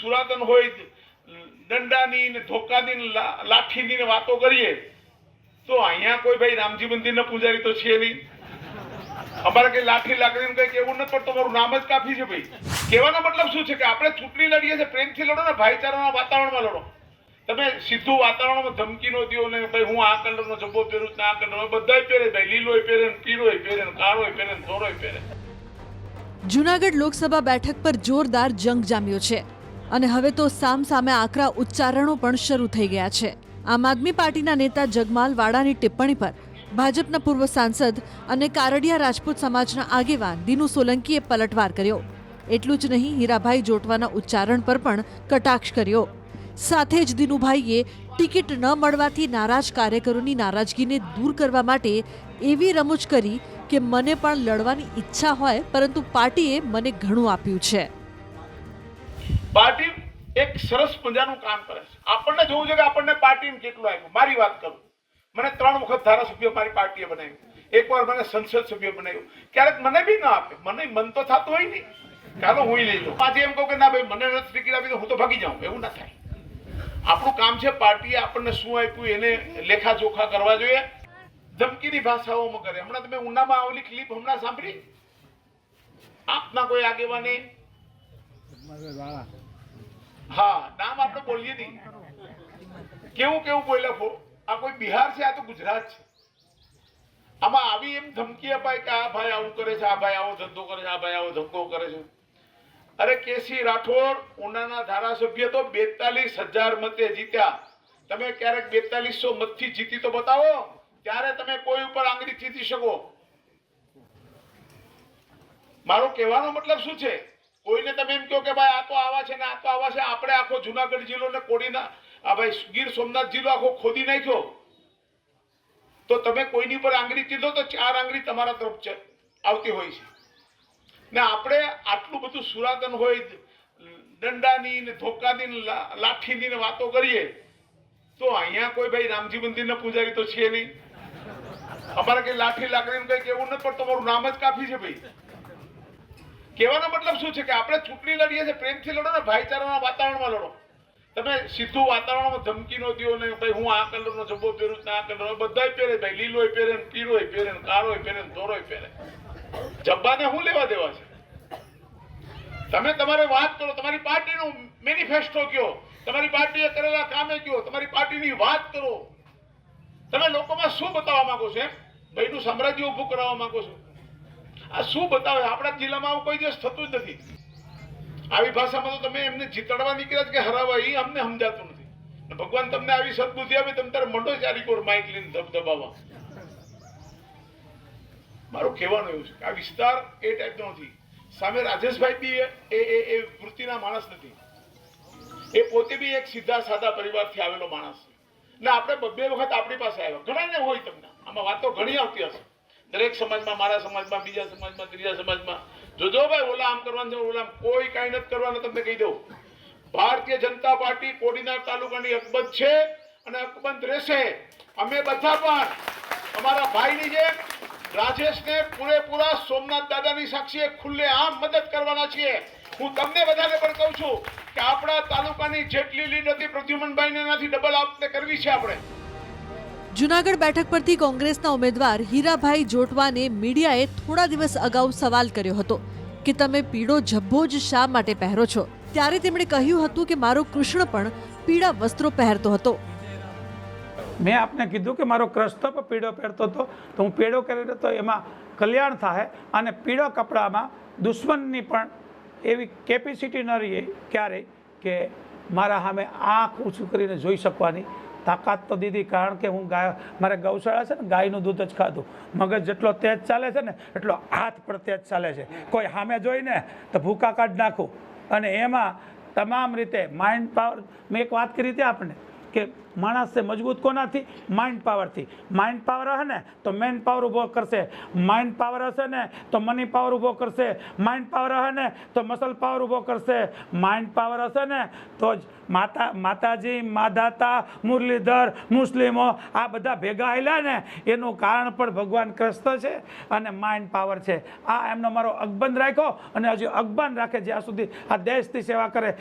સુરાતન હોય, દંડાની ને ધોકાની લાઠીની ને વાતો કરીએ, તો અહીંયા કોઈ ભાઈ રામજી મંદિરના પૂજારી તો છે નહીં. અમારે કઈ લાઠી લાકડી કઈ કેવું નથી, પણ તમારું નામ જ કાફી છે ભાઈ. કહેવાનો મતલબ શું છે કે આપણે ચૂંટણી લડીએ છીએ, પ્રેમથી લડો ને ભાઈચારાના વાતાવરણમાં લડો. તમે સીધું વાતાવરણમાં ધમકી નો દો ને ભાઈ હું આ કલરનો જબ્બો પહેરું ને આ કલરનો બધાય પહેરે ભાઈ. લીલોય પહેરે પીળોય પહેરે કાળો કાળોય પહેરે ને ધોરોય પહેરે. જુનાગઢ લોકસભા બેઠક પર જોરદાર જંગ જામ્યો છે. અને હવે તો સામસામે આકરા ઉચ્ચારણો પણ શરૂ થઈ ગયા છે. આમ આદમી પાર્ટીના નેતા જગમાલ વાડાની ટિપ્પણી પર ભાજપના પૂર્વ સાંસદ અને કારડિયા રાજપૂત સમાજના આગેવાન દિનુ સોલંકીએ પલટવાર કર્યો. એટલું જ નહીં, હીરાભાઈ જોટવાના ઉચ્ચારણ પર પણ કટાક્ષ કર્યો. સાથે જ દિનુભાઈએ ટિકિટ ન મળવાથી નારાજ કાર્યકરોની નારાજગીને દૂર કરવા માટે એવી રમૂજ કરી કે મને પણ લડવાની ઈચ્છા હોય, પરંતુ પાર્ટીએ મને ઘણું આપ્યું છે. પાર્ટી એક સરસ મજાનું કામ કરે છે. આપણને જોવું છે કે આપણને પાર્ટીને કેટલું આપ્યું? મારી વાત કરું. મને ત્રણ વખત ધારાસભ્ય મારી પાર્ટીએ બનાવ્યું. એકવાર મને સંસદ સભ્ય બનાવ્યું. ક્યારેક મને બી ના આપે. મને મન તો થતું હોય નહીં ચાલો હું લઈ લઉં. આજે એમ કહું કે ના ભાઈ, મને નથી ટિકિટ આપી તો હું તો ભાગી જાઉં. એવું ના થાય. આપણું કામ છે પાર્ટીએ આપણને શું આપ્યું એને લેખા જોખા કરવા જોઈએ. ધમકીની ભાષાઓમાં કરે. હમણાં તમે ઉનામાં આવેલી ક્લિપ હમણાં સાંભળી? આપના કોઈ આગેવાને હા, નામ આપણે બોલીએ નહીં. કેવું કેવું બોલ્યા આ કોઈ બિહાર છે, આ તો ગુજરાત છે. આમાં આવી એમ ધમકી અપાય કે આ ભાઈ આવું કરે છે, આ ભાઈ આવો ધંધો કરે છે, આ ભાઈ આવો ધમકો કરે છે. અરે કેસી રાઠોડ, ઉનાના ધારાસભ્ય તો બેતાલીસ હજાર મતે જીત્યા. તમે ક્યારેક બેતાલીસો મતથી જીતી તો બતાવો. ત્યારે તમે કોઈ ઉપર આંગળી જીતી શકો. મારો કહેવાનો મતલબ શું છે? કોઈને તમે એમ કહો કે ભાઈ આ તો આવા છે ને આ તો આવા છે, આપણે આખો જુનાગઢ જિલ્લો ને કોડીના, આ ભાઈ ગીર સોમનાથ જિલ્લો આખો ખોદી નાખ્યો. તો તમે કોઈની પર આંગળી ચીધો તો ચાર આંગળી તમારા તરફ આવતી હોય છે. ને આપણે આટલું બધું સુરાતન હોય, દંડાની ને ધોકાની લાઠીની ને વાતો કરીએ, તો અહીંયા કોઈ ભાઈ રામજી મંદિરના પૂજારી તો છે નહીં. અમારે કઈ લાઠી લાકડી કઈ કેવું નથી, પણ તમારું નામ જ કાફી છે ભાઈ. કહેવાનો મતલબ શું છે કે આપણે ચૂંટણી લડીએ છીએ, પ્રેમથી લડો ને ભાઈચારાના વાતાવરણમાં લડો. તમે સીધું વાતાવરણમાં ધમકી નો દો ને ભાઈ હું આ કલરનો જબ્બો પહેરું ના આ કલરનો બધાય પહેરે ભાઈ લીલોય પહેરે ને પીળોય પહેરે ને કાળોય પહેરે ને ધોરોય પહેરે. જબ્બાને શું લેવા દેવા છે? તમે તમારે વાત કરો, તમારી પાર્ટીનો મેનિફેસ્ટો કયો? તમારી પાર્ટીએ કરેલા કામે કયો? તમારી પાર્ટીની વાત કરો. તમે લોકોમાં શું બતાવવા માંગો છો એમ? ભાઈનું સામ્રાજ્ય ઊભું કરાવવા માંગો છો? આ શું બતાવે? આપણા જિલ્લામાં આવું કોઈ દિવસ થતું જ નથી. આવી ભાષામાં તો તમે એમને જીતાડવા નીકળ્યા કે હરાવવા એ અમને સમજાતું નથી. ભગવાન તમને આવી સદબુદ્ધિ આપે, તમે તારે મંડો ચારી કોર માઇક લઈને ધબધબાવા મારું કહેવાનું એવું છે આ વિસ્તાર એ ટાઈપનો નથી. સામે રાજેશભાઈ બી એ એ એ વૃત્તિના માણસ નથી. એ પોતે બી એક સીધા સાદા પરિવારથી આવેલો માણસ છે. ને આપણે બબ્બે વખત આપણી પાસે આવ્યો. ઘણાને હોય તમને. આમાં વાતો ઘણી આવતી હશે. દરેક સમાજમાં, મારા સમાજમાં, બીજા સમાજમાં, ત્રીજા સમાજમાં. જોજો ભાઈ ઓલા આમ કરવાનું ઓલા કોઈ કાંઈ નથી કરવાનું, તમને કહી દઉં. ભારતીય જનતા પાર્ટી કોડીનાર તાલુકાની અકબંધ છે અને અકબંધ રહેશે. અમે બધા પણ અમારા ભાઈની જેમ રાજેશને પૂરેપૂરા સોમનાથ દાદાની સાક્ષીએ ખુલ્લે આમ મદદ કરવાના છીએ. હું તમને બધાને પણ કહું છું કે આપણા તાલુકાની જેટલી લીડ હતી પ્રદ્યુમનભાઈને એનાથી ડબલ આપને કરવી છે આપણે. જૂનાગઢ બેઠક પરથી કોંગ્રેસના ઉમેદવાર હીરાભાઈ જોટવાને મીડિયાએ થોડા દિવસ અગાઉ સવાલ કર્યો હતો કે તમે પીળો જબ્બો જ શા માટે પહેરો છો? ત્યારે તેમણે કહ્યું હતું કે મારો કૃષ્ણ પણ પીળા વસ્ત્રો પહેરતો હતો. મેં આપને કીધું કે મારો ક્રસ્તો પણ પીળો પહેરતો હતો, તો હું પીળો કરેલો તો એમાં કલ્યાણ થાય અને પીળો કપડામાં દુશ્મનની પણ એવી કેપેસિટી ન રહીએ ક્યારેય કે મારા સામે આંખ ઊંચું કરીને જોઈ શકવાની તાકાત તો દીધી કારણ કે હું ગાય, મારે ગૌશાળા છે ને, ગાયનું દૂધ જ ખાધું. મગજ જેટલો તેજ ચાલે છે ને, એટલો હાથ પણ તેજ ચાલે છે. કોઈ સામે જોઈને તો ભૂકા કાઢ નાખું. અને એમાં તમામ રીતે માઇન્ડ પાવર મેં એક વાત કરી હતી આપણે કે માણસ છે મજબૂત કોનાથી? માઇન્ડ પાવરથી માઇન્ડ પાવર હશે ને, તો મેન પાવર ઊભો કરશે. માઇન્ડ પાવર હશે ને, તો મની પાવર ઊભો કરશે. માઇન્ડ પાવર હશે ને, તો મસલ પાવર ઊભો કરશે. માઇન્ડ પાવર હશે ને, તો જ માતા, માતાજી, માધાતા, મુરલીધર, મુસ્લિમો, આ બધા ભેગા આવેલા ને, એનું કારણ પણ ભગવાન કૃષ્ણ છે અને માઇન્ડ પાવર છે. આ એમનો મારો અકબંધ રાખ્યો અને હજુ અકબંધ રાખે જ્યાં સુધી આ દેશની સેવા કરે.